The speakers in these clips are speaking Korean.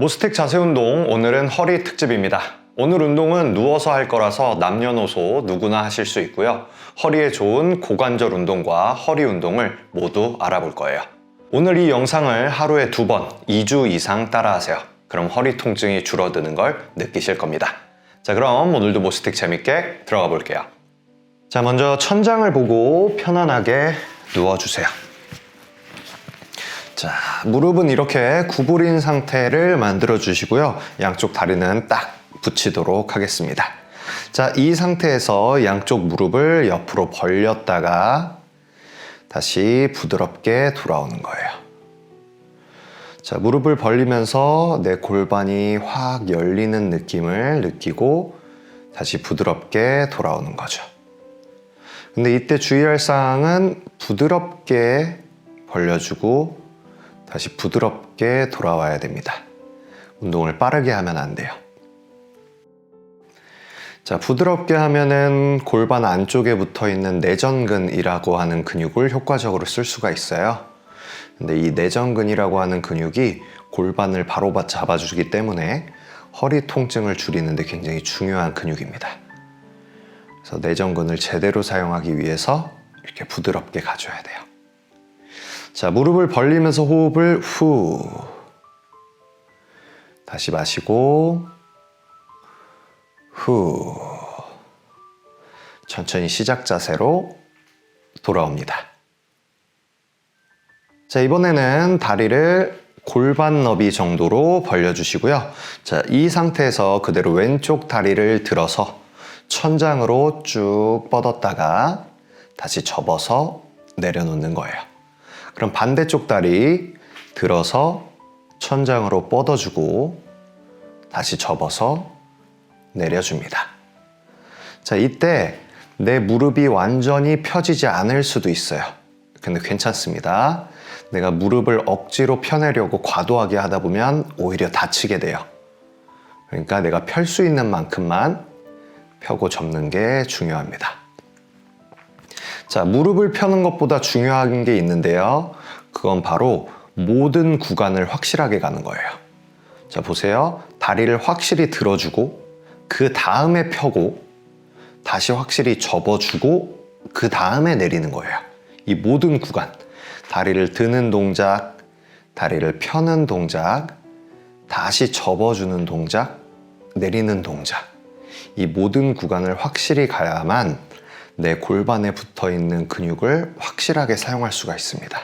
모스텍 자세 운동 오늘은 허리 특집입니다. 오늘 운동은 누워서 할 거라서 남녀노소 누구나 하실 수 있고요. 허리에 좋은 고관절 운동과 허리 운동을 모두 알아볼 거예요. 오늘 이 영상을 하루에 두 번, 2주 이상 따라하세요. 그럼 허리 통증이 줄어드는 걸 느끼실 겁니다. 자, 그럼 오늘도 모스텍 재밌게 들어가 볼게요. 자, 먼저 천장을 보고 편안하게 누워주세요. 자, 무릎은 이렇게 구부린 상태를 만들어 주시고요. 양쪽 다리는 딱 붙이도록 하겠습니다. 자, 이 상태에서 양쪽 무릎을 옆으로 벌렸다가 다시 부드럽게 돌아오는 거예요. 자, 무릎을 벌리면서 내 골반이 확 열리는 느낌을 느끼고 다시 부드럽게 돌아오는 거죠. 근데 이때 주의할 사항은 부드럽게 벌려주고 다시 부드럽게 돌아와야 됩니다. 운동을 빠르게 하면 안 돼요. 자, 부드럽게 하면은 골반 안쪽에 붙어 있는 내전근이라고 하는 근육을 효과적으로 쓸 수가 있어요. 근데 이 내전근이라고 하는 근육이 골반을 바로 잡아주기 때문에 허리 통증을 줄이는데 굉장히 중요한 근육입니다. 그래서 내전근을 제대로 사용하기 위해서 이렇게 부드럽게 가져야 돼요. 자, 무릎을 벌리면서 호흡을 후. 다시 마시고, 후. 천천히 시작 자세로 돌아옵니다. 자, 이번에는 다리를 골반 너비 정도로 벌려주시고요. 자, 이 상태에서 그대로 왼쪽 다리를 들어서 천장으로 쭉 뻗었다가 다시 접어서 내려놓는 거예요. 그럼 반대쪽 다리 들어서 천장으로 뻗어주고 다시 접어서 내려줍니다. 자, 이때 내 무릎이 완전히 펴지지 않을 수도 있어요. 근데 괜찮습니다. 내가 무릎을 억지로 펴내려고 과도하게 하다 보면 오히려 다치게 돼요. 그러니까 내가 펼 수 있는 만큼만 펴고 접는 게 중요합니다. 자, 무릎을 펴는 것보다 중요한 게 있는데요. 그건 바로 모든 구간을 확실하게 가는 거예요. 자, 보세요. 다리를 확실히 들어주고, 그 다음에 펴고, 다시 확실히 접어주고, 그 다음에 내리는 거예요. 이 모든 구간. 다리를 드는 동작, 다리를 펴는 동작, 다시 접어주는 동작, 내리는 동작. 이 모든 구간을 확실히 가야만 내 골반에 붙어 있는 근육을 확실하게 사용할 수가 있습니다.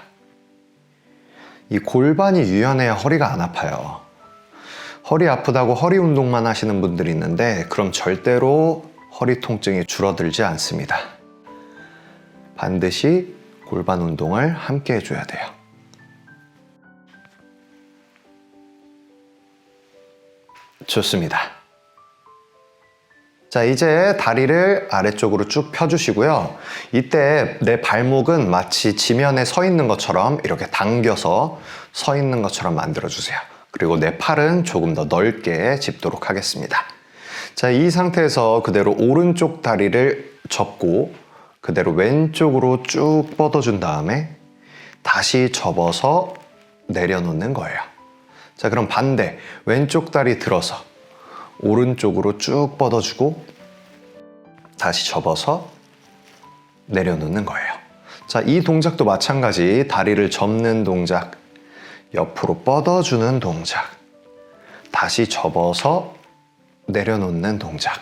이 골반이 유연해야 허리가 안 아파요. 허리 아프다고 허리 운동만 하시는 분들이 있는데 그럼 절대로 허리 통증이 줄어들지 않습니다. 반드시 골반 운동을 함께 해줘야 돼요. 좋습니다. 자, 이제 다리를 아래쪽으로 쭉 펴주시고요. 이때 내 발목은 마치 지면에 서 있는 것처럼 이렇게 당겨서 서 있는 것처럼 만들어 주세요. 그리고 내 팔은 조금 더 넓게 짚도록 하겠습니다. 자, 이 상태에서 그대로 오른쪽 다리를 접고 그대로 왼쪽으로 쭉 뻗어준 다음에 다시 접어서 내려놓는 거예요. 자, 그럼 반대. 왼쪽 다리 들어서 오른쪽으로 쭉 뻗어주고 다시 접어서 내려놓는 거예요. 자, 이 동작도 마찬가지 다리를 접는 동작, 옆으로 뻗어주는 동작, 다시 접어서 내려놓는 동작.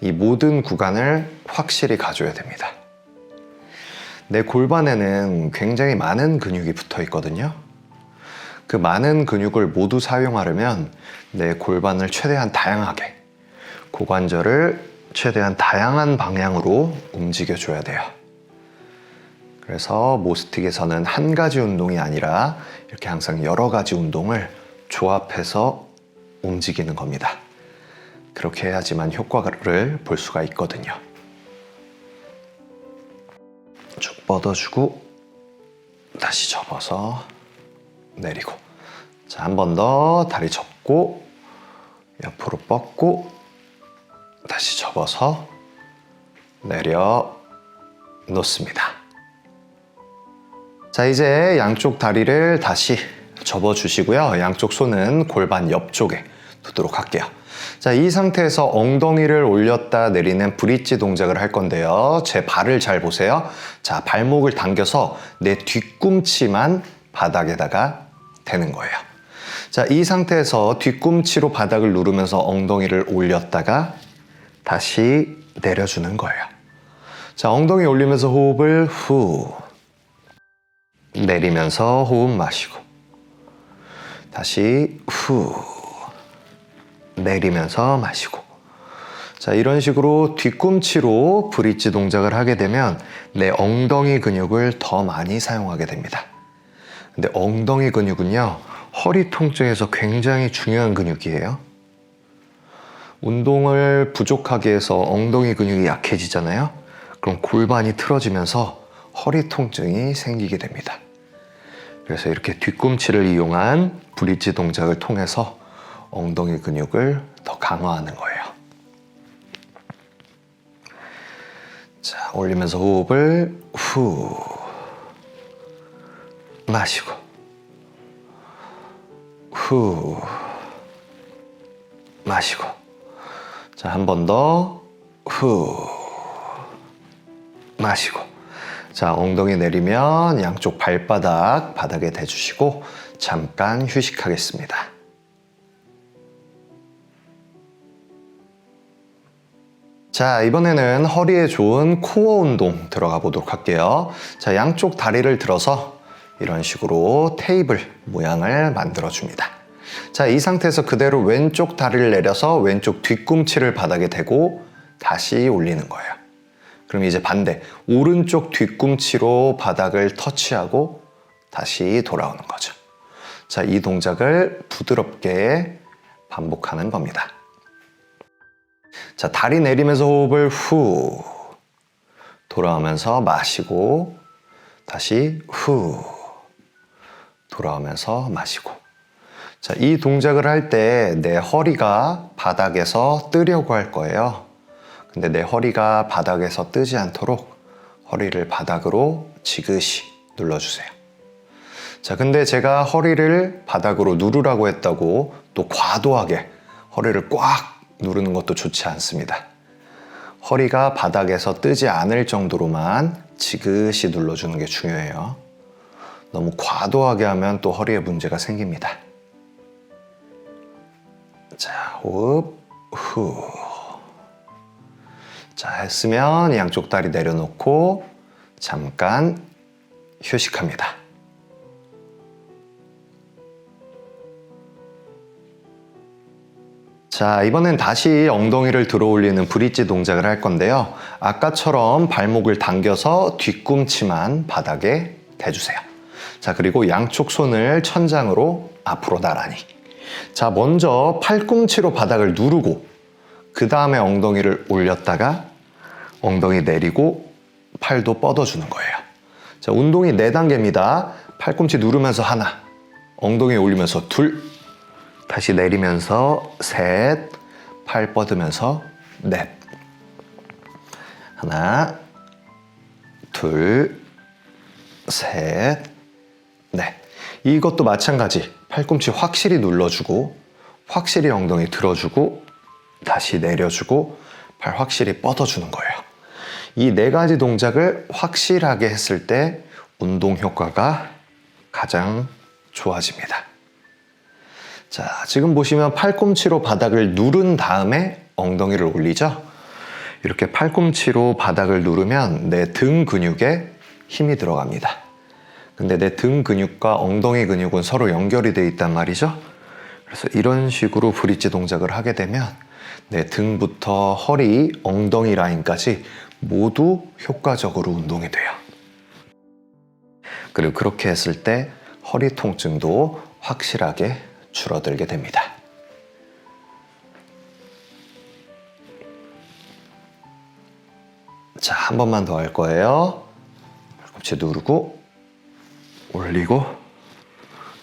이 모든 구간을 확실히 가져야 됩니다. 내 골반에는 굉장히 많은 근육이 붙어 있거든요. 그 많은 근육을 모두 사용하려면 내 골반을 최대한 다양하게, 고관절을 최대한 다양한 방향으로 움직여 줘야 돼요. 그래서 모스틱에서는 한 가지 운동이 아니라 이렇게 항상 여러 가지 운동을 조합해서 움직이는 겁니다. 그렇게 해야지만 효과를 볼 수가 있거든요. 쭉 뻗어주고 다시 접어서 내리고 자, 한 번 더 다리 접고 옆으로 뻗고 다시 접어서 내려 놓습니다. 자, 이제 양쪽 다리를 다시 접어 주시고요. 양쪽 손은 골반 옆쪽에 두도록 할게요. 자, 이 상태에서 엉덩이를 올렸다 내리는 브릿지 동작을 할 건데요. 제 발을 잘 보세요. 자, 발목을 당겨서 내 뒤꿈치만 바닥에다가 대는 거예요. 자, 이 상태에서 뒤꿈치로 바닥을 누르면서 엉덩이를 올렸다가 다시 내려주는 거예요. 자, 엉덩이 올리면서 호흡을 후. 내리면서 호흡 마시고. 다시 후. 내리면서 마시고. 자, 이런 식으로 뒤꿈치로 브릿지 동작을 하게 되면 내 엉덩이 근육을 더 많이 사용하게 됩니다. 근데 엉덩이 근육은요, 허리 통증에서 굉장히 중요한 근육이에요. 운동을 부족하게 해서 엉덩이 근육이 약해지잖아요. 그럼 골반이 틀어지면서 허리 통증이 생기게 됩니다. 그래서 이렇게 뒤꿈치를 이용한 브릿지 동작을 통해서 엉덩이 근육을 더 강화하는 거예요. 자, 올리면서 호흡을 후 마시고. 후. 마시고. 자, 한 번 더. 후. 마시고. 자, 엉덩이 내리면 양쪽 발바닥 바닥에 대주시고 잠깐 휴식하겠습니다. 자, 이번에는 허리에 좋은 코어 운동 들어가 보도록 할게요. 자, 양쪽 다리를 들어서 이런 식으로 테이블 모양을 만들어 줍니다. 자, 이 상태에서 그대로 왼쪽 다리를 내려서 왼쪽 뒤꿈치를 바닥에 대고 다시 올리는 거예요. 그럼 이제 반대, 오른쪽 뒤꿈치로 바닥을 터치하고 다시 돌아오는 거죠. 자, 이 동작을 부드럽게 반복하는 겁니다. 자, 다리 내리면서 호흡을 후. 돌아오면서 마시고, 다시 후. 돌아오면서 마시고. 자, 이 동작을 할 때 내 허리가 바닥에서 뜨려고 할 거예요. 근데 내 허리가 바닥에서 뜨지 않도록 허리를 바닥으로 지그시 눌러주세요. 자, 근데 제가 허리를 바닥으로 누르라고 했다고 또 과도하게 허리를 꽉 누르는 것도 좋지 않습니다. 허리가 바닥에서 뜨지 않을 정도로만 지그시 눌러주는 게 중요해요. 너무 과도하게 하면 또 허리에 문제가 생깁니다. 자, 호흡, 후. 자, 했으면 양쪽 다리 내려놓고 잠깐 휴식합니다. 자, 이번엔 다시 엉덩이를 들어 올리는 브릿지 동작을 할 건데요. 아까처럼 발목을 당겨서 뒤꿈치만 바닥에 대주세요. 자, 그리고 양쪽 손을 천장으로 앞으로 나란히. 자, 먼저 팔꿈치로 바닥을 누르고, 그 다음에 엉덩이를 올렸다가, 엉덩이 내리고, 팔도 뻗어주는 거예요. 자, 운동이 4단계입니다. 팔꿈치 누르면서 하나, 엉덩이 올리면서 둘, 다시 내리면서 셋, 팔 뻗으면서 넷. 하나, 둘, 셋, 넷. 이것도 마찬가지. 팔꿈치 확실히 눌러주고, 확실히 엉덩이 들어주고, 다시 내려주고, 팔 확실히 뻗어주는 거예요. 이 네 가지 동작을 확실하게 했을 때 운동 효과가 가장 좋아집니다. 자, 지금 보시면 팔꿈치로 바닥을 누른 다음에 엉덩이를 올리죠? 이렇게 팔꿈치로 바닥을 누르면 내 등 근육에 힘이 들어갑니다. 근데 내 등 근육과 엉덩이 근육은 서로 연결이 돼 있단 말이죠? 그래서 이런 식으로 브릿지 동작을 하게 되면 내 등부터 허리, 엉덩이 라인까지 모두 효과적으로 운동이 돼요. 그리고 그렇게 했을 때 허리 통증도 확실하게 줄어들게 됩니다. 자, 한 번만 더 할 거예요. 팔꿈치 누르고, 올리고,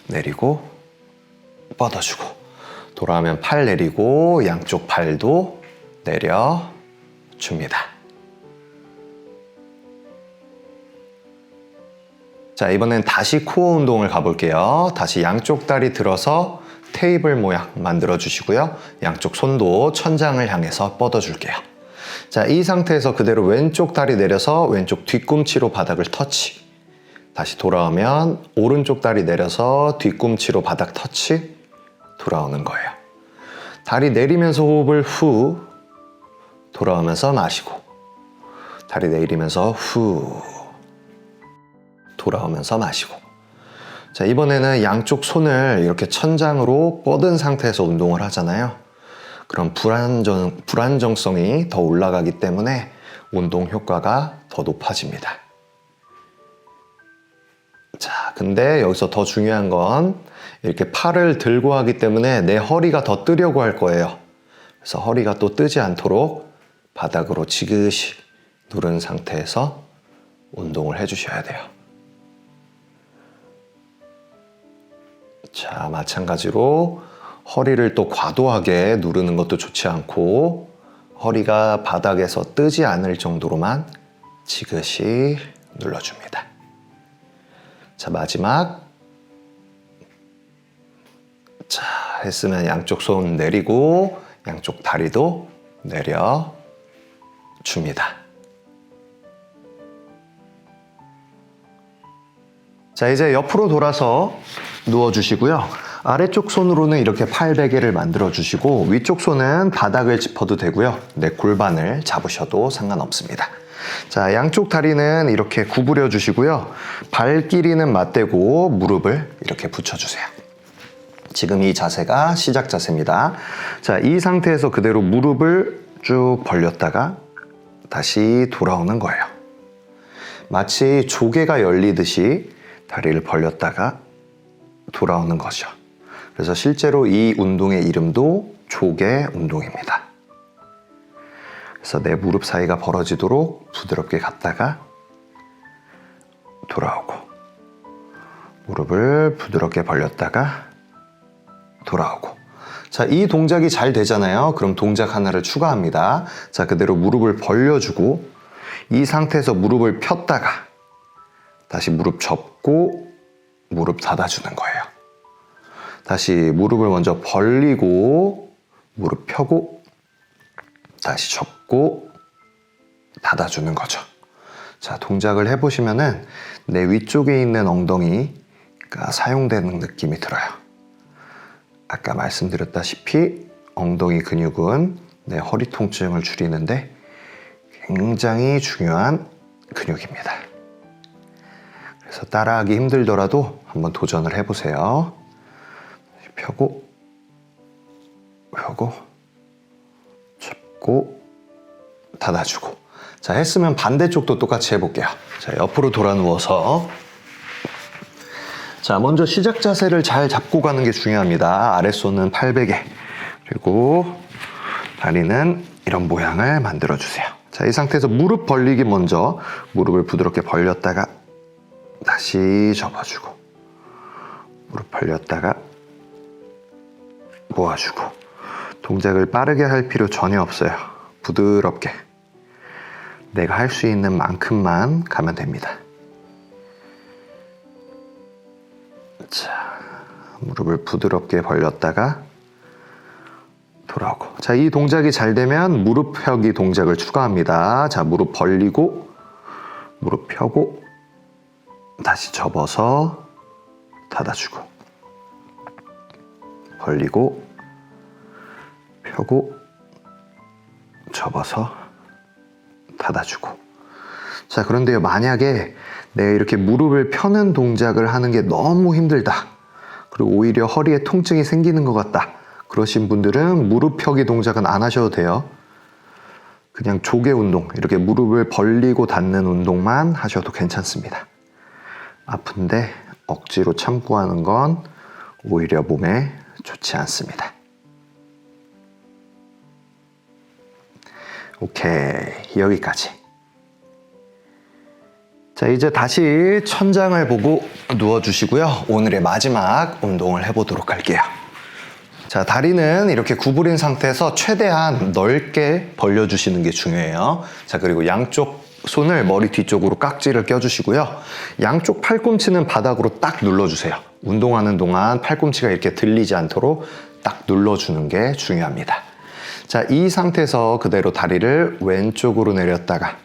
내리고, 뻗어주고, 돌아오면 팔 내리고, 양쪽 팔도 내려 줍니다. 자, 이번엔 다시 코어 운동을 가볼게요. 다시 양쪽 다리 들어서 테이블 모양 만들어 주시고요. 양쪽 손도 천장을 향해서 뻗어 줄게요. 자, 이 상태에서 그대로 왼쪽 다리 내려서 왼쪽 뒤꿈치로 바닥을 터치. 다시 돌아오면 오른쪽 다리 내려서 뒤꿈치로 바닥 터치. 돌아오는 거예요. 다리 내리면서 호흡을 후. 돌아오면서 마시고. 다리 내리면서 후. 돌아오면서 마시고. 자, 이번에는 양쪽 손을 이렇게 천장으로 뻗은 상태에서 운동을 하잖아요. 그럼 불안정, 불안정성이 더 올라가기 때문에 운동 효과가 더 높아집니다. 자, 근데 여기서 더 중요한 건 이렇게 팔을 들고 하기 때문에 내 허리가 더 뜨려고 할 거예요. 그래서 허리가 또 뜨지 않도록 바닥으로 지그시 누른 상태에서 운동을 해주셔야 돼요. 자, 마찬가지로 허리를 또 과도하게 누르는 것도 좋지 않고 허리가 바닥에서 뜨지 않을 정도로만 지그시 눌러줍니다. 자, 마지막. 자, 했으면 양쪽 손 내리고 양쪽 다리도 내려 줍니다. 자, 이제 옆으로 돌아서 누워 주시고요. 아래쪽 손으로는 이렇게 팔베개를 만들어 주시고 위쪽 손은 바닥을 짚어도 되고요. 내 골반을 잡으셔도 상관없습니다. 자, 양쪽 다리는 이렇게 구부려 주시고요. 발길이는 맞대고 무릎을 이렇게 붙여 주세요. 지금 이 자세가 시작 자세입니다. 자, 이 상태에서 그대로 무릎을 쭉 벌렸다가 다시 돌아오는 거예요. 마치 조개가 열리듯이 다리를 벌렸다가 돌아오는 거죠. 그래서 실제로 이 운동의 이름도 조개 운동입니다. 그래서 내 무릎 사이가 벌어지도록 부드럽게 갔다가 돌아오고 무릎을 부드럽게 벌렸다가 돌아오고 자, 이 동작이 잘 되잖아요. 그럼 동작 하나를 추가합니다. 자, 그대로 무릎을 벌려주고 이 상태에서 무릎을 폈다가 다시 무릎 접고 무릎 닫아주는 거예요. 다시 무릎을 먼저 벌리고 무릎 펴고 다시 접고 닫아주는 거죠. 자, 동작을 해보시면은 내 위쪽에 있는 엉덩이가 사용되는 느낌이 들어요. 아까 말씀드렸다시피 엉덩이 근육은 내 허리 통증을 줄이는데 굉장히 중요한 근육입니다. 그래서 따라하기 힘들더라도 한번 도전을 해보세요. 펴고, 펴고, 접고, 닫아주고. 자, 했으면 반대쪽도 똑같이 해볼게요. 자, 옆으로 돌아 누워서. 자, 먼저 시작 자세를 잘 잡고 가는 게 중요합니다. 아랫손은 팔베개. 그리고 다리는 이런 모양을 만들어 주세요. 자, 이 상태에서 무릎 벌리기 먼저 무릎을 부드럽게 벌렸다가 다시 접어주고 무릎 벌렸다가 모아주고 동작을 빠르게 할 필요 전혀 없어요. 부드럽게 내가 할 수 있는 만큼만 가면 됩니다. 자, 무릎을 부드럽게 벌렸다가 돌아오고. 자, 이 동작이 잘 되면 무릎 펴기 동작을 추가합니다. 자, 무릎 벌리고, 무릎 펴고, 다시 접어서 닫아주고. 벌리고, 펴고, 접어서 닫아주고. 자, 그런데요, 만약에 내가 이렇게 무릎을 펴는 동작을 하는 게 너무 힘들다. 그리고 오히려 허리에 통증이 생기는 것 같다. 그러신 분들은 무릎 펴기 동작은 안 하셔도 돼요. 그냥 조개 운동, 이렇게 무릎을 벌리고 닫는 운동만 하셔도 괜찮습니다. 아픈데 억지로 참고 하는 건 오히려 몸에 좋지 않습니다. 오케이, 여기까지. 자, 이제 다시 천장을 보고 누워주시고요. 오늘의 마지막 운동을 해보도록 할게요. 자, 다리는 이렇게 구부린 상태에서 최대한 넓게 벌려주시는 게 중요해요. 자, 그리고 양쪽 손을 머리 뒤쪽으로 깍지를 껴주시고요. 양쪽 팔꿈치는 바닥으로 딱 눌러주세요. 운동하는 동안 팔꿈치가 이렇게 들리지 않도록 딱 눌러주는 게 중요합니다. 자, 이 상태에서 그대로 다리를 왼쪽으로 내렸다가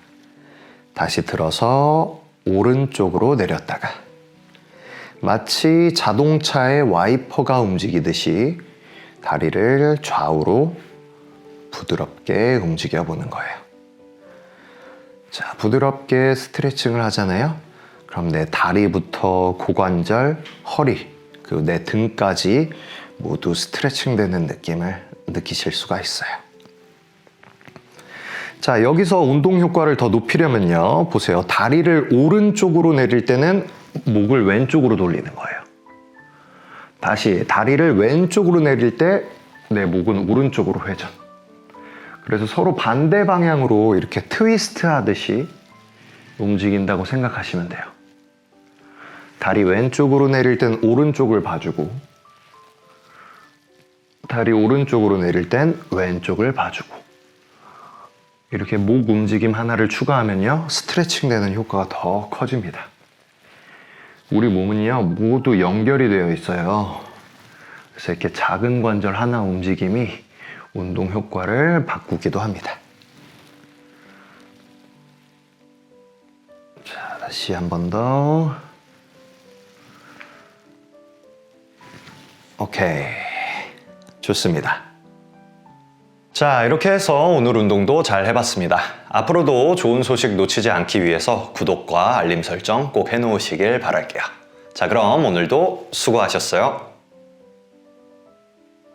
다시 들어서 오른쪽으로 내렸다가 마치 자동차의 와이퍼가 움직이듯이 다리를 좌우로 부드럽게 움직여 보는 거예요. 자, 부드럽게 스트레칭을 하잖아요. 그럼 내 다리부터 고관절, 허리, 그리고 내 등까지 모두 스트레칭 되는 느낌을 느끼실 수가 있어요. 자, 여기서 운동 효과를 더 높이려면요. 보세요. 다리를 오른쪽으로 내릴 때는 목을 왼쪽으로 돌리는 거예요. 다시 다리를 왼쪽으로 내릴 때 내 목은 오른쪽으로 회전. 그래서 서로 반대 방향으로 이렇게 트위스트 하듯이 움직인다고 생각하시면 돼요. 다리 왼쪽으로 내릴 땐 오른쪽을 봐주고, 다리 오른쪽으로 내릴 땐 왼쪽을 봐주고, 이렇게 목 움직임 하나를 추가하면요, 스트레칭 되는 효과가 더 커집니다. 우리 몸은요, 모두 연결이 되어 있어요. 그래서 이렇게 작은 관절 하나 움직임이 운동 효과를 바꾸기도 합니다. 자, 다시 한 번 더. 오케이. 좋습니다. 자, 이렇게 해서 오늘 운동도 잘 해봤습니다. 앞으로도 좋은 소식 놓치지 않기 위해서 구독과 알림 설정 꼭 해놓으시길 바랄게요. 자, 그럼 오늘도 수고하셨어요.